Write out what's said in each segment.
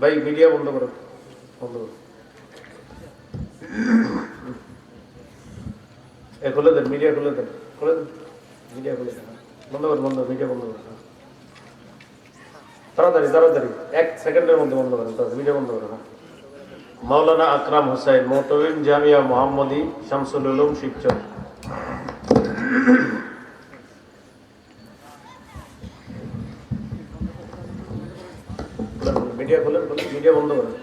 ভাই, মিডিয়া বন্ধ করো। বন্ধ করো। এ, খুলে দেন, মিডিয়া খুলে দেন খুলে দেন। মিডিয়া খুলে দেন বন্ধ করো, বন্ধ, মিডিয়া বন্ধ করো তাড়াতাড়ি তাড়াতাড়ি, এক সেকেন্ডের মধ্যে বন্ধ করেন তাড়াতাড়ি, মিডিয়া বন্ধ করেন হ্যাঁ। মাওলানা আকরাম হোসেন মোটবিন জামিয়া মোহাম্মদী শামসুল উলুম শিবচর মিডিয়া খুলেন খুলেন মিডিয়া বন্ধ করেন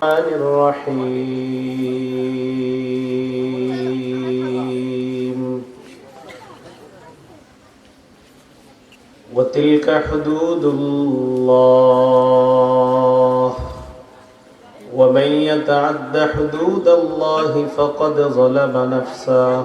الرحمن الرحيم وتلك حدود الله ومن يتعد حدود الله فقد ظلم نفسه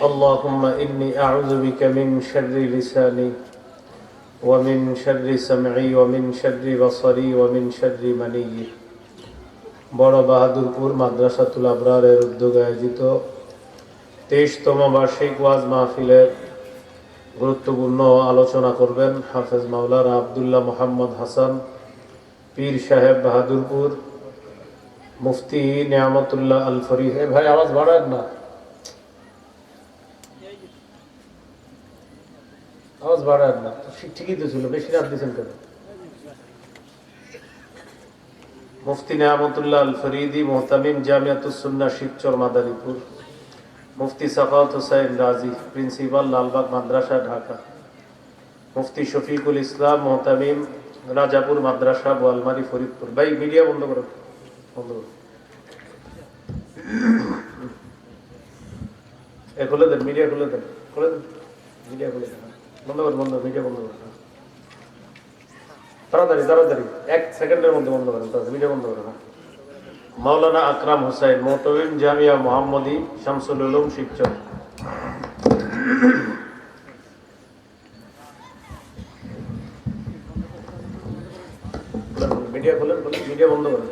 اللهم إني أعوذ بك من شر لساني ومن شر سمعي ومن شر بصري ومن شر مني বড় বাহাদুরপুর মাদ্রাসাতুল আবরারের উদ্যোগে আয়োজিত তেইশতম বার্ষিক ওয়াজ মাহফিলের গুরুত্বপূর্ণ আলোচনা করবেন হাফেজ মাওলানা আবদুল্লাহ মোহাম্মদ হাসান পীর সাহেব বাহাদুরপুর মুফতি নিয়ামতুল্লাহ আল ফরিদ এ ভাই আওয়াজ বাড়ান না আওয়াজ বাড়ান না। ঠিকই তো ছিল, বেশি রাত দিয়েছেন কেন? মুফতি নিয়ামতুল্লাহ আল ফরিদি মোহতামিম জামিয়াতুসুন্না শিবচর, মাদারীপুর। মুফতি সাফাত হুসাইন রাজি, প্রিন্সিপাল, লালবাগ মাদ্রাসা, ঢাকা। মুফতি শফিকুল ইসলাম, মোহতামিম রাজাপুর মাদ্রাসা, বোয়ালমারি, ফরিদপুর। ভাই, মিডিয়া বন্ধ করো। বন্ধ করো। এ খুলে দেন, মিডিয়া খুলে দেন। খুলে দেন। মিডিয়া খুলে দেন। বন্ধ করুন বন্ধ মিডিয়া বন্ধ করুন তাড়াতাড়ি তাড়াতাড়ি, এক সেকেন্ডের মধ্যে বন্ধ করেন তাড়াতাড়ি, মিডিয়া বন্ধ করেন। মাওলানা আকরাম হোসেন মোটবিন জামিয়া মোহাম্মদী শামসুল উলুম শিবচর। মিডিয়া খুলেন, মিডিয়া বন্ধ করেন।